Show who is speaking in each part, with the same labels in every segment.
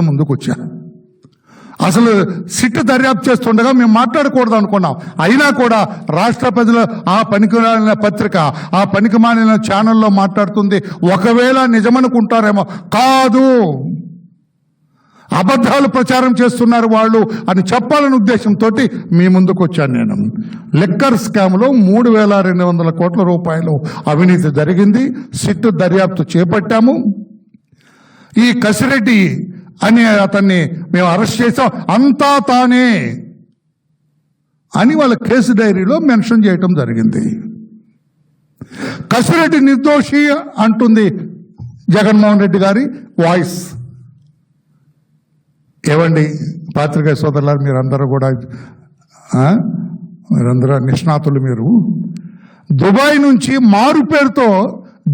Speaker 1: ముందుకు వచ్చా అసలు సిట్ దర్యాప్తు చేస్తుండగా మేము మాట్లాడకూడదు అనుకున్నాం. అయినా కూడా రాష్ట్ర ప్రజలు ఆ పనికి మాలిన పత్రిక ఆ పనికి మాలిన ఛానల్లో మాట్లాడుతుంది. ఒకవేళ నిజమనుకుంటారేమో కాదు. అబద్ధాలు ప్రచారం చేస్తున్నారు వాళ్ళు అని చెప్పాలనే ఉద్దేశంతో మీ ముందుకు వచ్చాను నేను. లిక్కర్ స్కామ్లో మూడు వేల రెండు వందల కోట్ల రూపాయలు అవినీతి జరిగింది. సిట్ దర్యాప్తు చేపట్టాము. ఈ కసిరెడ్డి అని అతన్ని మేము అరెస్ట్ చేసాం అంతా తానే అని వాళ్ళ కేసు డైరీలో మెన్షన్ చేయటం జరిగింది. కసిరెడ్డి నిర్దోషి అంటుంది జగన్మోహన్ రెడ్డి గారి వాయిస్. ఏవండి పాత్రికేయ సోదరులారు మీరందరూ కూడా మీరందరూ నిష్ణాతులు మీరు. దుబాయ్ నుంచి మారు పేరుతో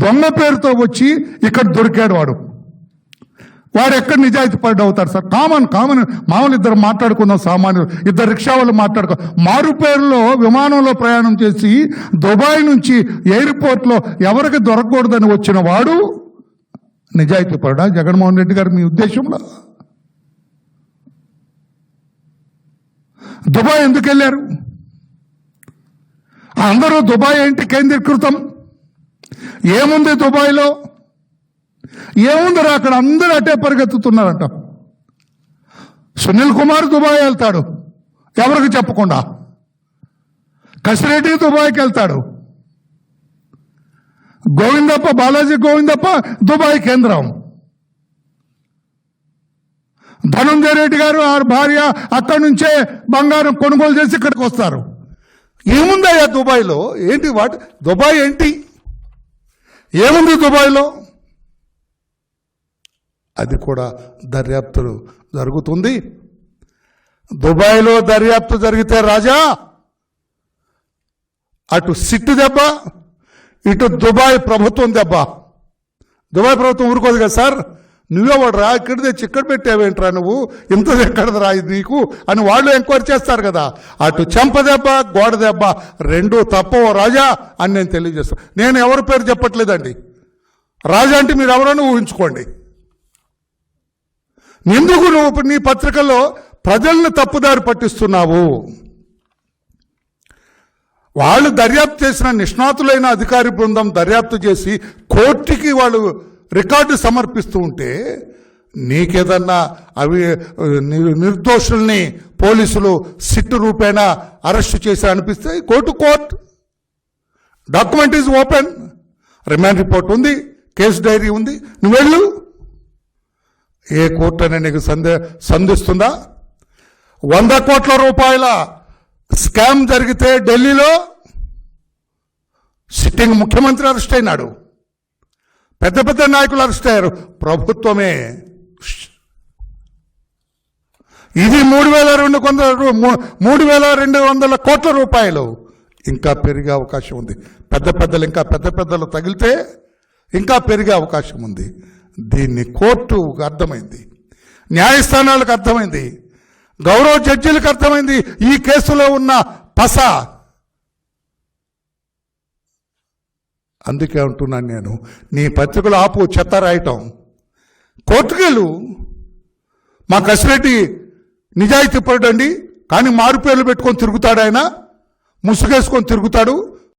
Speaker 1: దొంగ పేరుతో వచ్చి ఇక్కడ దొరికాడు వాడు. వాడు ఎక్కడ నిజాయితీ పడ్డ అవుతారు సార్? కామన్ కామన్ మామూలు ఇద్దరు మాట్లాడుకుందాం సామాన్యులు. ఇద్దరు రిక్షా వాళ్ళు మాట్లాడుకో. మారు పేరులో విమానంలో ప్రయాణం చేసి దుబాయ్ నుంచి ఎయిర్పోర్ట్లో ఎవరికి దొరకకూడదని వచ్చిన వాడు నిజాయితీ పడ్డా? జగన్మోహన్ రెడ్డి గారు మీ ఉద్దేశంలో? దుబాయ్ ఎందుకు వెళ్ళారు? అందరూ దుబాయ్ ఏంటి కేంద్రీకృతం? ఏముంది దుబాయ్లో? ఏముందరా అక్కడ? అందరూ అటే పరిగెత్తుతున్నారంట. సునీల్ కుమార్ దుబాయ్ వెళ్తాడు. ఎవరికి చెప్పకుండా. కసిరెడ్డి దుబాయ్కి వెళ్తాడు. గోవిందప్ప బాలాజీ గోవిందప్ప దుబాయ్ కేంద్రం. ధనంజయ రెడ్డి గారు ఆ భార్య అక్కడి నుంచే బంగారం కొనుగోలు చేసి ఇక్కడికి వస్తారు. ఏముందయ్యా దుబాయ్లో? ఏంటి వాటి దుబాయ్ ఏంటి? ఏముంది దుబాయ్లో? అది కూడా దర్యాప్తు జరుగుతుంది. దుబాయ్లో దర్యాప్తు జరిగితే రాజా అటు సిట్టు దెబ్బ ఇటు దుబాయ్ ప్రభుత్వం దెబ్బ. దుబాయ్ ప్రభుత్వం ఊరుకోదు కదా సార్? నువ్వే వాడు రా ఇక్కడ తెచ్చి ఇక్కడ పెట్టావేంట్రా నువ్వు? ఇంత ఎక్కడది రా ఇది నీకు? అని వాళ్ళు ఎంక్వైరీ చేస్తారు కదా. అటు చెంప దెబ్బ గోడ దెబ్బ రెండు తప్పవు రాజా అని నేను తెలియజేస్తాను నేను ఎవరి పేరు చెప్పట్లేదండి. రాజా అంటే మీరు ఎవరైనా ఊహించుకోండి. ఎందుకు నువ్వు నీ పత్రికలో ప్రజల్ని తప్పుదారి పట్టిస్తున్నావు. వాళ్ళు దర్యాప్తు చేసిన నిష్ణాతులైన అధికారి బృందం దర్యాప్తు చేసి కోర్టుకి వాళ్ళు రికార్డు సమర్పిస్తూ ఉంటే నీకేదన్నా అవి ని- నిర్దోషుల్ని పోలీసులు సిట్టు రూపేణా అరెస్ట్ చేసి అనిపిస్తే court court. Document is open. Remand report ఉంది. కేసు డైరీ ఉంది. నువ్వు వెళ్ళు ఏ కోర్టు నీకు సందే సంధిస్తుందా? వంద కోట్ల రూపాయల స్కామ్ జరిగితే ఢిల్లీలో సిట్టింగ్ ముఖ్యమంత్రి అరెస్ట్ అయినాడు. పెద్ద పెద్ద నాయకులు అరెస్ట్ అయ్యారు. ప్రభుత్వమే. ఇది మూడు వేల రెండు వందల రూ- మూడు వేల రెండు వందల కోట్ల రూపాయలు. ఇంకా పెరిగే అవకాశం ఉంది. పెద్ద పెద్దలు ఇంకా పెద్ద పెద్దలు తగిలితే ఇంకా పెరిగే అవకాశం ఉంది. దీన్ని కోర్టుకు అర్థమైంది. న్యాయస్థానాలకు అర్థమైంది. గౌరవ జడ్జీలకు అర్థమైంది. ఈ కేసులో ఉన్న పస. అందుకే అంటున్నాను నేను నీ పత్రికలు ఆపు చెత్త రాయటం. కోర్టుకెళ్ళు. మా కసిరెడ్డి నిజాయితీ పడండి కానీ మారు పేర్లు పెట్టుకొని తిరుగుతాడు ఆయన ముసుగేసుకొని తిరుగుతాడు.